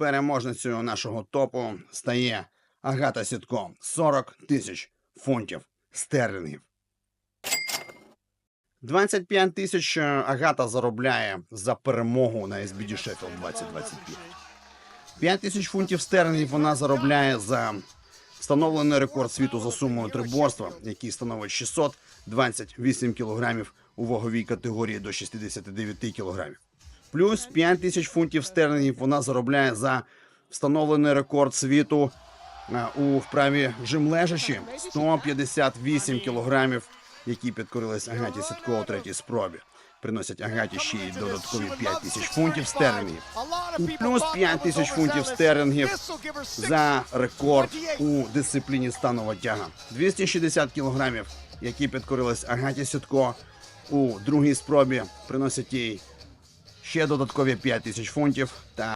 переможницею нашого топу стає Агата Сітко 40 тисяч фунтів стерлінгів. 25 тисяч е, Агата заробляє за перемогу на SBD Sheffield 2025. 5 тисяч фунтів стерлінгів вона заробляє за встановлений рекорд світу за сумою триборства, який становить 628 кілограмів у ваговій категорії до 69 кілограмів. Плюс 5 тисяч фунтів стерлінгів вона заробляє за встановлений рекорд світу е, у вправі жим лежачі 158 кілограмів, які підкорились Агаті Сітко у третій спробі. Приносять Агаті ще й додаткові 5 тисяч фунтів стерлінгів. І плюс 5 тисяч фунтів стерлінгів за рекорд у дисципліні станова тяга. 260 кілограмів, які підкорились Агаті Сітко у другій спробі, приносять їй ще додаткові 5 тисяч фунтів. Та